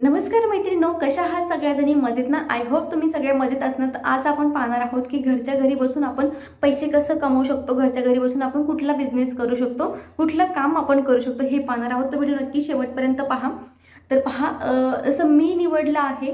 नमस्कार मैत्रिणींनो कशा आहात सगळ्याजणी? मजेत ना? आय होप तुम्ही सगळे मजेत असणार. तर आज आपण पाहणार आहोत की घरच्या घरी बसून आपण पैसे कसं कमवू शकतो? घरच्या घरी बसून आपण कुठला बिझनेस करू शकतो? कुठलं काम आपण करू शकतो? हे पाहणार आहोत. तर व्हिडिओ नक्की शेवटपर्यंत पहा. तर पहा असं मी निवडलं आहे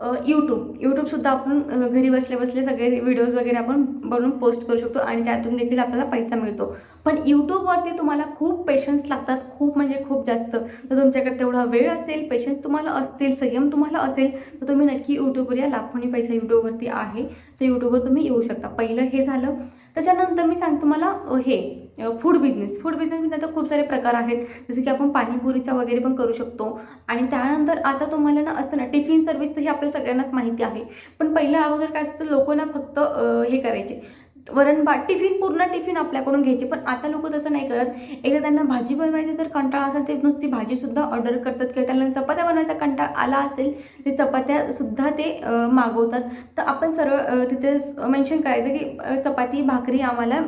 यूट्यूब यूट्यूबसुद्धा आपण घरी बसले बसले सगळे व्हिडिओज वगैरे आपण बनवून पोस्ट करू शकतो आणि त्यातून देखील आपल्याला पैसा मिळतो. पण यूट्यूबवरती तुम्हाला खूप पेशन्स लागतात खूप म्हणजे खूप जास्त. तर तुमच्याकडे तेवढा वेळ असेल पेशन्स तुम्हाला असतील संयम तुम्हाला असेल तर तुम्ही नक्की यूट्यूबवर या. लाखोनी पैसा यूट्यूबवरती आहे. तर यूट्यूबवर तुम्ही येऊ शकता. पहिलं हे झालं. त्याच्यानंतर मी सांगतो तुम्हाला हे. फूड बिझनेस फूड बिझनेसमध्ये आता खूप सारे प्रकार आहेत. जसे की आपण पाणीपुरीचा वगैरे पण करू शकतो. आणि त्यानंतर आता तुम्हाला ना असतं ना टिफिन सर्व्हिस तर ही आपल्या सगळ्यांनाच माहिती आहे. पण पहिलं अगोदर काय असतं लोक ना फक्त हे करायचे. वरण भात टिफिन पूर्ण टिफिन आपल्याकडून घ्यायचे. पण आता लोक तसं नाही करत. एकदा त्यांना भाजी बनवायची जर कंटाळा असेल ते नुसती भाजीसुद्धा ऑर्डर करतात किंवा त्यांना चपात्या बनवायचा कंटाळा आला असेल ते चपात्यासुद्धा ते मागवतात. तर आपण सरळ तिथे मेन्शन करायचं की चपाती भाकरी आम्हाला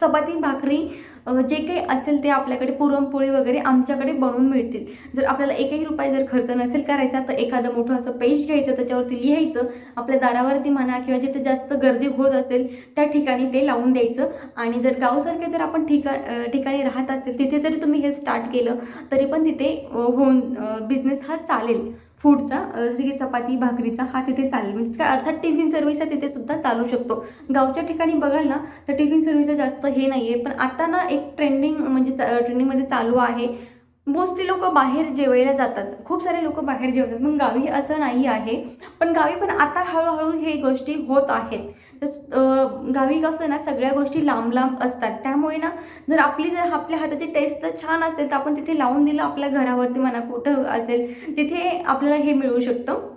चपाती भाकरी जे काही असेल ते आपल्याकडे पुरणपोळी वगैरे आमच्याकडे बनवून मिळतील. जर आपल्याला एकही रुपये जर खर्च नसेल करायचा तर एखादं मोठं असं पेज घ्यायचं त्याच्यावरती लिहायचं आपल्या दारावरती म्हणा किंवा जिथे जास्त गर्दी होत असेल त्या ठिकाणी ते लावून द्यायचं. आणि जर गावसारखे जर आपण ठिका ठिकाणी राहत असेल तिथे जरी तुम्ही हे स्टार्ट केलं तरी पण तिथे होऊन बिझनेस हा चालेल. फूडचा अ, जसे की चपाती भाकरीचा हा तिथे चालेल. म्हणजे काय अर्थात टिफिन सर्व्हिस तिथे सुद्धा चालू शकतो. गावच्या ठिकाणी बघाल ना तर टिफिन सर्व्हिसचा जास्त हे नाही आहे पण आता ना एक ट्रेंडिंग म्हणजे ट्रेंडिंगमध्ये चालू आहे. मोस्टली लोक बाहेर जेवायला जातात. खूप सारे लोक बाहेर जेवतात. मग गावी असं नाही आहे. पण गावी पण आता हळूहळू हे गोष्टी होत आहेत. गावी कसं ना सगळ्या गोष्टी लांब लांब असतात. त्यामुळे ना जर आपली जर आपल्या हाताची टेस्ट तर छान असेल तर आपण तिथे लावून दिलं आपल्या घरावरती म्हणा कुठं असेल तिथे आपल्याला हे मिळू शकतं.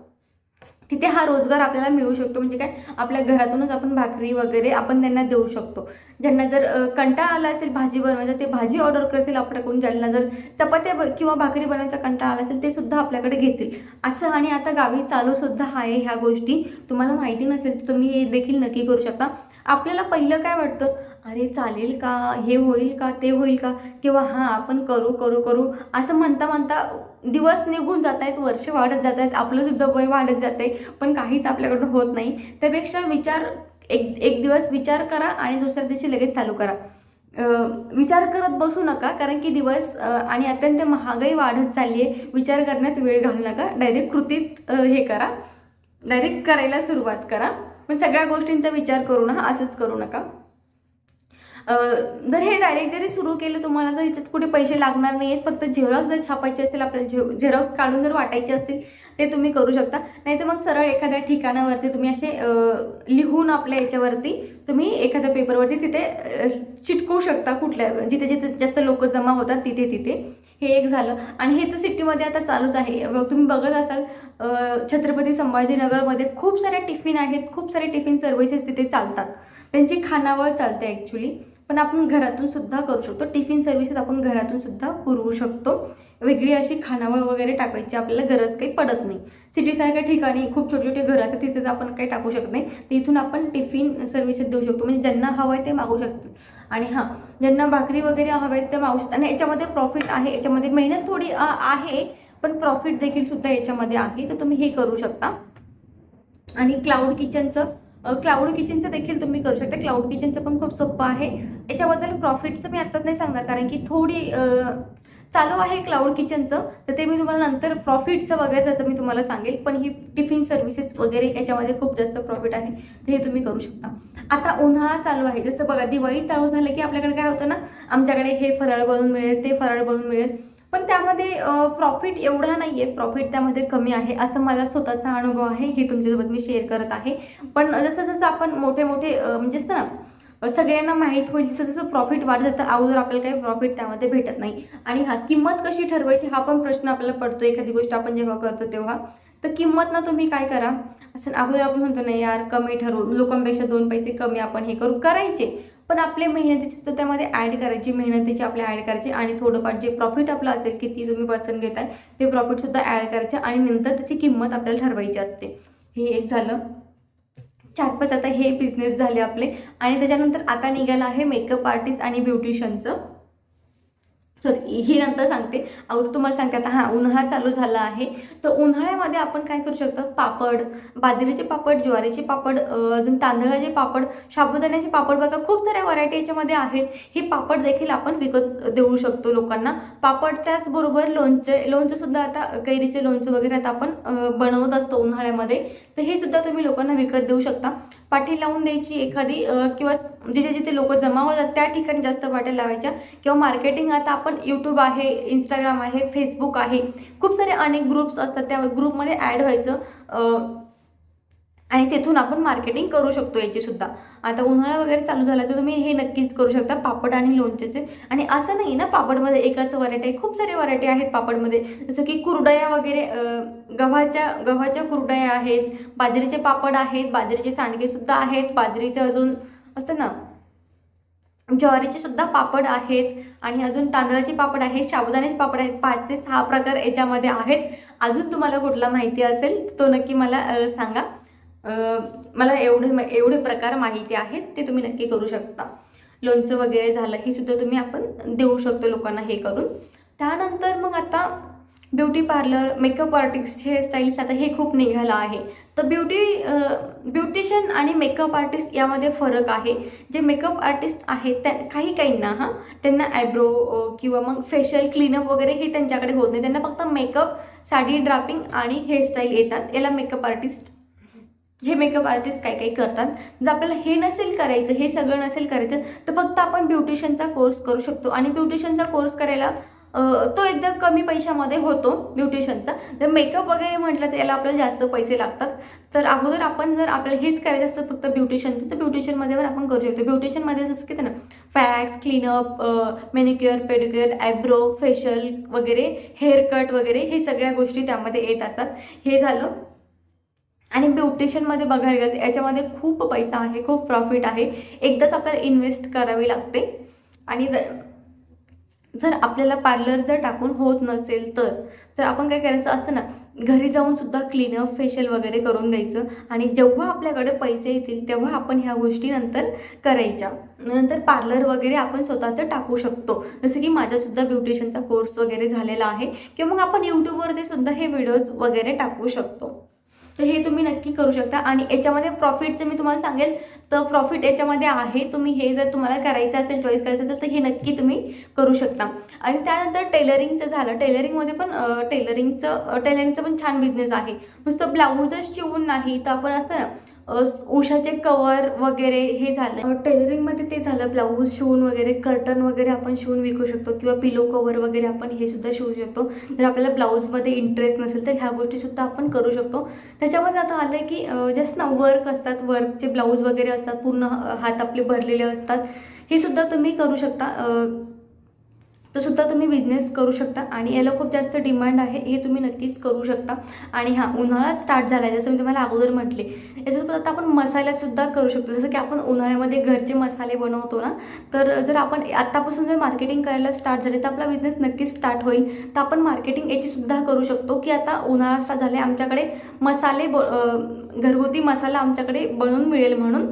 तिथे हा रोजगार आपल्याला मिळू शकतो. म्हणजे काय? आपल्या घरातूनच आपण भाकरी वगैरे आपण त्यांना देऊ शकतो. ज्यांना जर कंटाळा आला असेल भाजी बनवायचा ते भाजी ऑर्डर करतील आपल्याकडून. ज्यांना जर चपात्या ब- किंवा भाकरी बनवायचा कंटाळा आला असेल ते सुद्धा आपल्याकडे घेतील. असं आणि आता गावी चालू सुद्धा आहे ह्या गोष्टी. तुम्हाला माहिती नसेल तर तुम्ही हे देखील नक्की करू शकता. आपल्याला पहिलं काय वाटतं? अरे चालेल का? हे होईल का? ते होईल का? किंवा हां आपण करू करू करू. असं म्हणता म्हणता दिवस निघून जात आहेत वर्ष वाढत जात आहेत आपलं सुद्धा वय वाढत जात आहे पण काहीच आपल्याकडून होत नाही. त्यापेक्षा विचार एक एक दिवस विचार करा आणि दुसऱ्या दिवशी लगेच चालू करा. विचार करत बसू नका कारण की दिवस आणि अत्यंत महागाई वाढत चालली आहे विचार करण्यात वेळ घालू नका. डायरेक्ट कृतीत हे करा. डायरेक्ट करायला सुरुवात करा. पण सगळ्या गोष्टींचा विचार करू नका असंच करू नका. जर हे डायरेक्ट जरी सुरू केलं तुम्हाला तर याच्यात कुठे पैसे लागणार नाही आहेत फक्त झेरॉक्स जर छापायचे असेल आपल्याला झे झेरॉक्स काढून जर वाटायचे असतील ते तुम्ही करू शकता. नाही तर मग सरळ एखाद्या ठिकाणावरती तुम्ही असे लिहून आपल्या याच्यावरती तुम्ही एखाद्या पेपरवरती तिथे चिटकवू शकता कुठल्या जिथे जिथे जास्त लोक जमा होतात तिथे तिथे. हे एक झालं. आणि हे तर सिटीमध्ये आता चालूच आहे. तुम्ही बघत असाल छत्रपती संभाजीनगरमध्ये खूप साऱ्या टिफिन आहेत खूप सारे टिफिन सर्व्हिसेस तिथे चालतात. त्यांची खानावळ चालते ॲक्च्युली पण आपण घरातून सुद्धा करू शकतो. टिफिन सर्व्हिसेस आपण घरातून सुद्धा पुरवू शकतो. वेगळी अशी खानावळ वगैरे टाकायची आपल्याला गरज काही पडत नाही. सिटीसारख्या ठिकाणी खूप छोटे छोटे घरं असतात तिथे आपण काही टाकू शकत नाही. तिथून आपण टिफिन सर्व्हिसेस देऊ शकतो. म्हणजे ज्यांना हवं आहे ते मागू शकतात. आणि हां ज्यांना भाकरी वगैरे हवं आहे ते मागू शकतात. आणि याच्यामध्ये प्रॉफिट आहे. याच्यामध्ये मेहनत थोडी आहे पण प्रॉफिट देखील सुद्धा याच्यामध्ये आहे. तर तुम्ही हे करू शकता. आणि क्लाउड किचनचं क्लाउड किचनचं देखील तुम्ही करू शकता. क्लाउड किचनचं पण खूप सोपं आहे. याच्याबद्दल प्रॉफिटचं मी आत्ताच नाही सांगणार कारण की थोडी चालू आहे क्लाउड किचनचं तर ते मी तुम्हाला नंतर प्रॉफिटचं वगैरे त्याचं मी तुम्हाला सांगेल पण ही टिफिन सर्व्हिसेस वगैरे याच्यामध्ये खूप जास्त प्रॉफिट आहे तर हे तुम्ही करू शकता. आता उन्हाळा चालू आहे जसं बघा दिवाळी चालू झालं की आपल्याकडे काय होतं ना आमच्याकडे हे फराळ बनवून मिळेल ते फराळ बनवून मिळेल पण त्यामध्ये प्रॉफिट एवढा नाही आहे प्रॉफिट त्यामध्ये कमी आहे असं मला स्वतःचा अनुभव आहे हे तुमच्यासोबत मी शेअर करत आहे. पण जसं जसं आपण मोठे मोठे म्हणजे असतं ना सगळ्यांना माहीत होईल जसं जसं प्रॉफिट वाढत जातं अगोदर आपल्याला काही प्रॉफिट त्यामध्ये भेटत नाही. आणि हा किंमत कशी ठरवायची हा पण प्रश्न आपल्याला पडतो एखादी गोष्ट आपण जेव्हा करतो तेव्हा. तर किंमत ना तुम्ही काय करा असं अगोदर आपण म्हणतो नाही यार कमी ठरवू. लोकांपेक्षा दोन पैसे कमी आपण हे करू करायचे. पण आपले मेहनतीची सुद्धा त्यामध्ये ॲड करायची मेहनतीची आपल्या ॲड करायची. आणि थोडंफार जे प्रॉफिट आपलं असेल किती तुम्ही पर्सन घेताय ते प्रॉफिटसुद्धा ॲड करायचे. आणि नंतर त्याची किंमत आपल्याला ठरवायची असते. हे एक झालं. चार पाच आता हे बिझनेस झाले आपले. आणि त्याच्यानंतर आता निघालं आहे मेकअप आर्टिस्ट आणि ब्युटिशियनचं तर ही नंतर सांगते. अगोदर तुम्हाला सांगते आता हां उन्हाळा चालू झाला आहे. तर उन्हाळ्यामध्ये आपण काय करू शकतो? पापड बाजरीचे पापड ज्वारीचे पापड अजून तांदळाचे पापड साबुदाण्याचे पापड. बघा खूप साऱ्या व्हरायटी याच्यामध्ये आहेत. हे पापड देखील आपण विकत देऊ शकतो लोकांना. पापड त्याचबरोबर लोणचे लोणचंसुद्धा आता कैरीचे लोणचं वगैरे आता आपण बनवत असतो उन्हाळ्यामध्ये. तर हे सुद्धा तुम्ही लोकांना विकत देऊ शकता. पाठी लावून द्यायची एखादी किंवा जिथे जिथे लोक जमा होतात त्या ठिकाणी जास्त पाट्या लावायच्या. किंवा मार्केटिंग आता आपण यूट्यूब आहे इंस्टाग्राम आहे फेसबुक आहे. खूप सारे अनेक ग्रुप्स असतात त्या ग्रुपमध्ये ॲड व्हायचं. आणि तिथून आपण मार्केटिंग करू शकतो याची सुद्धा आता उन्हाळा वगैरे चालू झाला तर तुम्ही हे नक्कीच करू शकता. पापड आणि लोणच्याचे. आणि असं नाही ना पापडमध्ये एकाच व्हरायटी आहे. खूप सारे व्हरायटी आहेत पापडमध्ये. जसं की कुरडया वगैरे गव्हाच्या गव्हाच्या कुरडया आहेत. बाजरीचे पापड आहेत. बाजरीचे सांडगेसुद्धा आहेत. बाजरीचे अजून असतं ना ज्वारीचे सुद्धा पापड आहेत. आणि अजून तांदळाचे पापड आहेत. साबुदाण्याचे पापड आहेत. पाच ते सहा प्रकार याच्यामध्ये आहेत. अजून तुम्हाला कुठला माहिती असेल तो नक्की मला सांगा. मला एवढे एवढे प्रकार माहिती आहेत ते तुम्ही नक्की करू शकता. लोणचं वगैरे झालं हे सुद्धा तुम्ही आपण देऊ शकतो लोकांना हे करून. त्यानंतर मग आता beauty parlour makeup artist hairstyles आता हे खूप निघालं आहे. तर ब्युटी ब्युटिशियन आणि मेकअप आर्टिस्ट यामध्ये फरक आहे. जे मेकअप आर्टिस्ट आहेत त्या काही काहींना हां त्यांना आयब्रो किंवा मग फेशियल क्लीनअप वगैरे हे त्यांच्याकडे होत नाही. त्यांना फक्त मेकअप साडी ड्रापिंग आणि हेअरस्टाईल येतात. याला मेकअप आर्टिस्ट हे मेकअप आर्टिस्ट काही काही करतात. जर आपल्याला हे नसेल करायचं हे सगळं नसेल करायचं तर फक्त आपण ब्युटिशियनचा कोर्स करू शकतो. आणि ब्युटिशियनचा कोर्स करायला तो एकदा कमी पैशामध्ये होतो ब्युटिशियनचा जर मेकअप वगैरे म्हटलं तर याला आपल्याला जास्त पैसे लागतात. तर अगोदर आपण जर आपल्याला हेच करायचं असतं फक्त ब्युटिशियनचं तर ब्युटिशियनमध्ये पण आपण करू शकतो. ब्युटिशियनमध्ये जसं की ना fax cleanup manicure pedicure eyebrow facial वगैरे हेअर कट वगैरे हे सगळ्या गोष्टी त्यामध्ये येत असतात. हे झालं. आणि ब्युटिशियनमध्ये बघायला गेलं याच्यामध्ये खूप पैसा आहे खूप प्रॉफिट आहे. एकदाच आपल्याला इन्व्हेस्ट करावी लागते. आणि जर आपल्याला पार्लर जर टाकून होत नसेल तर तर आपण काय करायचं असतं ना घरी जाऊन सुद्धा क्लीनअप फेशियल वगैरे करून द्यायचं आणि जेव्हा आपल्याकडे पैसे येतील तेव्हा आपण ह्या गोष्टी नंतर करायच्या. नंतर पार्लर वगैरे आपण स्वतःचं टाकू शकतो. जसं की माझासुद्धा ब्युटिशियनचा कोर्स वगैरे झालेला आहे. किंवा मग आपण यूट्यूबवरती सुद्धा हे व्हिडिओज वगैरे टाकू शकतो. तर हे तुम्ही नक्की करू शकता. आणि याच्यामध्ये प्रॉफिटचं मी तुम्हाला सांगेल तर प्रॉफिट याच्यामध्ये आहे. तुम्ही हे जर तुम्हाला करायचं असेल चॉईस करायचं असेल तर हे नक्की तुम्ही करू शकता. आणि त्यानंतर टेलरिंगचं झालं. टेलरिंगमध्ये पण टेलरिंगचं टेलरिंगचं पण छान बिझनेस आहे. नुसतं ब्लाऊजच शिवून नाही तर आपण असतं ना उषाचे कवर वगैरे हे झालं. टेलरिंगमध्ये ते झालं ब्लाऊज शिवून वगैरे कर्टन वगैरे आपण शिवून विकू शकतो किंवा पिलो कवर वगैरे आपण हे सुद्धा शिवू शकतो. जर आपल्याला ब्लाऊजमध्ये इंटरेस्ट नसेल तर ह्या गोष्टीसुद्धा आपण करू शकतो. त्याच्यामध्ये आता आलं आहे की जस्ट ना वर्क असतात वर्कचे ब्लाऊज वगैरे असतात पूर्ण हात आपले भरलेले असतात. हे सुद्धा तुम्ही करू शकता. तो सुद्धा तुम्ही बिझनेस करू शकता. आणि याला खूप जास्त डिमांड आहे हे तुम्ही नक्कीच करू शकता. आणि हां उन्हाळा स्टार्ट झाला आहे जसं मी तुम्हाला अगोदर म्हटले. याच्यासोबत आता आपण मसाल्यासुद्धा करू शकतो. जसं की आपण उन्हाळ्यामध्ये घरचे मसाले बनवतो ना तर जर आपण आत्तापासून जर मार्केटिंग करायला स्टार्ट झाले तर आपला बिझनेस नक्कीच स्टार्ट होईल. तर आपण मार्केटिंग याचीसुद्धा करू शकतो की आता उन्हाळा स्टार्ट झाले आमच्याकडे मसाले ब घरगुती मसाला आमच्याकडे बनवून मिळेल म्हणून.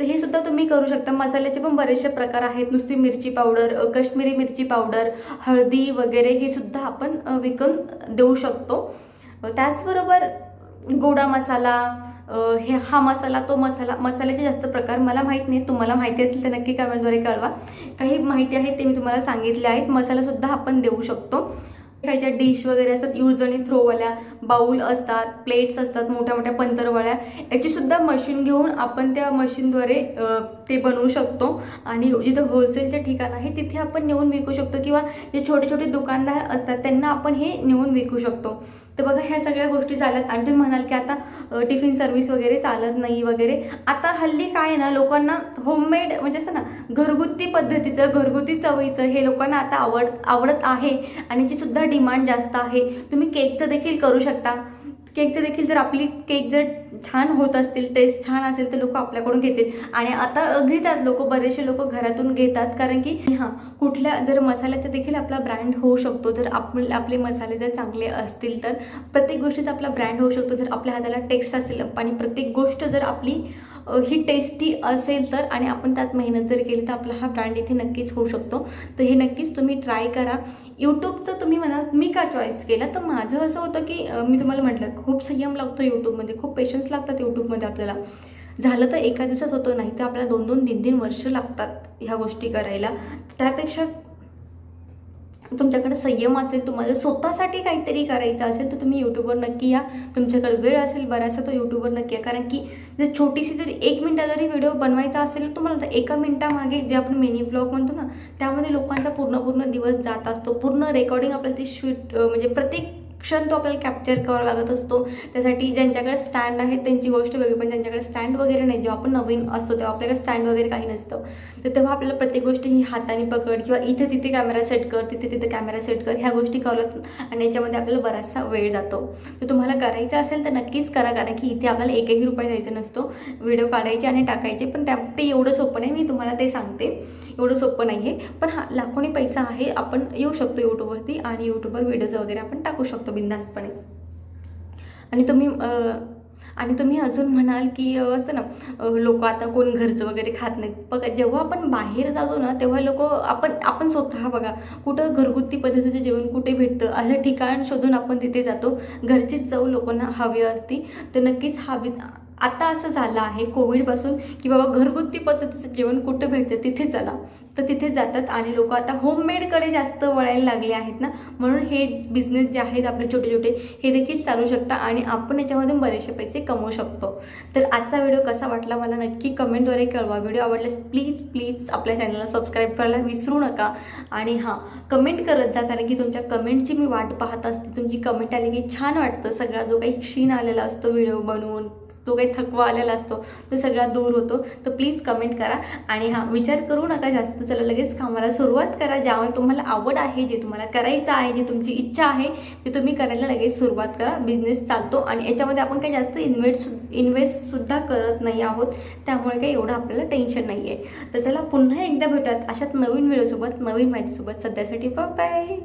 तर हे सुद्धा तुम्ही करू शकता. मसाल्याचे पण बरेचसे प्रकार आहेत. नुसती मिरची पावडर कश्मीरी मिरची पावडर हळदी वगैरे हे सुद्धा आपण विकून देऊ शकतो. त्याचबरोबर गोडा मसाला हे हा मसाला तो मसाला मसाल्याचे जास्त प्रकार मला माहीत नाही तुम्हाला माहिती असेल तर नक्की कमेंटद्वारे कळवा. काही माहिती आहे ते मी तुम्हाला सांगितले आहेत. मसालासुद्धा आपण देऊ शकतो. खायच्या डिश वगैरे असतात यूज आणि थ्रोवाल्या बाऊल असतात प्लेट्स असतात मोठ्या मोठ्या पंतरवाळ्या याचीसुद्धा मशीन घेऊन आपण त्या मशीनद्वारे ते बनवू शकतो. आणि जिथं होलसेलचे ठिकाण आहे तिथे आपण नेऊन विकू शकतो. किंवा जे छोटे छोटे दुकानदार असतात त्यांना आपण हे नेऊन विकू शकतो. तर बघा ह्या सगळ्या गोष्टी झाल्यात. आणि तुम्ही म्हणाल की आता टिफिन सर्व्हिस वगैरे चालत नाही वगैरे. आता हल्ली काय ना लोकांना होममेड म्हणजे असं ना घरगुती पद्धतीचं घरगुती चवईचं हे लोकांना आता आवड आवडत आहे. आणि जी सुद्धा डिमांड जास्त आहे. तुम्ही केकचं देखील करू शकता. केकचं देखील जर आपली केक जर छान होत असतील टेस्ट छान असेल तर लोक आपल्याकडून घेतील. आणि आता घेतात लोक बरेचसे लोक घरातून घेतात. कारण की हां कुठल्या जर मसाल्याचा देखील आपला ब्रँड होऊ शकतो जर आप आपले मसाले जर चांगले असतील तर प्रत्येक गोष्टीचा आपला ब्रँड होऊ शकतो. जर आपल्या हाताला टेक्स्ट असेल आणि प्रत्येक गोष्ट जर आपली ही टेस्टी असेल तर आणि आपण त्यात मेहनत जर केली तर आपला हा ब्रँड इथे नक्कीच होऊ शकतो. तर हे नक्कीच तुम्ही ट्राय करा. यूट्यूबचं तुम्ही म्हणाल मी का चॉईस केला? तर माझं असं होतं की मी तुम्हाला म्हटलं खूप संयम लागतो यूट्यूबमध्ये खूप पेशन्स लागतात यूट्यूबमध्ये आपल्याला. झालं तर एका दिवसात होतं नाही तर आपल्याला दोन दोन तीन तीन वर्ष लागतात ह्या गोष्टी करायला. त्यापेक्षा तुमच्याकडे संयम असेल तुम्हाला स्वतःसाठी काहीतरी करायचं असेल तर तुम्ही यूट्यूबवर नक्की या. तुमच्याकडे वेळ असेल बराचसा तो यूट्यूबवर नक्की या. कारण की जर छोटीशी जरी एक मिनटा जरी व्हिडिओ बनवायचा असेल तुम्हाला तर एका मिनटामागे जे आपण मिनी ब्लॉग म्हणतो ना त्यामध्ये लोकांचा पूर्ण पूर्ण दिवस जात असतो. पूर्ण रेकॉर्डिंग आपल्याला ती शूट म्हणजे प्रत्येक क्षण तो आपल्याला कॅप्चर करावा लागत असतो. त्यासाठी ज्यांच्याकडे स्टँड आहे त्यांची गोष्ट वेगळी. पण ज्यांच्याकडे स्टँड वगैरे नाही जेव्हा आपण नवीन असतो तेव्हा आपल्याकडे स्टँड वगैरे काही नसतं. तर तेव्हा आपल्याला प्रत्येक गोष्ट ही हाताने पकड किंवा इथे तिथे कॅमेरा सेट कर तिथे तिथे कॅमेरा सेट कर ह्या गोष्टी करत आणि याच्यामध्ये आपल्याला बराचसा वेळ जातो. तर तुम्हाला करायचं असेल तर नक्कीच करा कारण की इथे आपल्याला एकही रुपये द्यायचा नसतो. व्हिडिओ काढायचे आणि टाकायचे पण त्या ते एवढं सोपं नाही मी तुम्हाला ते सांगते. एवढं सोपं नाही आहे पण हा लाखोनी पैसा आहे आपण येऊ शकतो यूट्यूबवरती आणि यूट्यूबवर व्हिडिओज वगैरे आपण टाकू शकतो. बिंदास्तपणे आणि तुम्ही आणि तुम्ही अजून म्हणाल की असतं ना लोक आता कोण घरचं वगैरे खात नाहीत. बघा जेव्हा आपण बाहेर जातो ना तेव्हा लोक आपण आपण स्वतः बघा कुठं घरगुती पद्धतीचं जेवण कुठे भेटतं असं ठिकाण शोधून आपण तिथे जातो. घरचीच चव लोकांना हवी असती तर नक्कीच हवी आता असं झालं आहे कोविडपासून की बाबा घरगुती पद्धतीचं जेवण कुठं भेटतं तिथे चला. तर तिथे जातात आणि लोक आता होममेडकडे जास्त वळायला लागले आहेत ना. म्हणून हे बिझनेस जे आहेत आपले छोटे छोटे हे देखील चालू शकता आणि आपण याच्यामध्ये बरेचसे पैसे कमवू शकतो. तर आजचा व्हिडिओ कसा वाटला मला नक्की कमेंटद्वारे कळवा. व्हिडिओ आवडल्यास प्लीज प्लीज आपल्या चॅनलला सबस्क्राईब करायला विसरू नका. आणि हां कमेंट करत जा कारण की तुमच्या कमेंटची मी वाट पाहत असते. तुमची कमेंट आली की छान वाटतं. सगळा जो काही क्षीण आलेला असतो व्हिडिओ बनवून जो काही थकवा आलेला असतो तो सगळा दूर होतो. तर प्लीज कमेंट करा. आणि हां विचार करू नका जास्त. चला लगेच कामाला सुरुवात करा. ज्यामुळे तुम्हाला आवड आहे जे तुम्हाला करायचं आहे जी तुमची इच्छा आहे ते तुम्ही करायला लगेच सुरुवात करा. बिझनेस चालतो. आणि याच्यामध्ये आपण काही जास्त इन्व्हेस्ट इन्व्हेस्टसुद्धा करत नाही आहोत. त्यामुळे काही एवढं आपल्याला टेन्शन नाही आहे तर चला पुन्हा एकदा भेटूयात अशाच नवीन व्हिडिओसोबत नवीन माहितीसोबत. सध्यासाठी बाय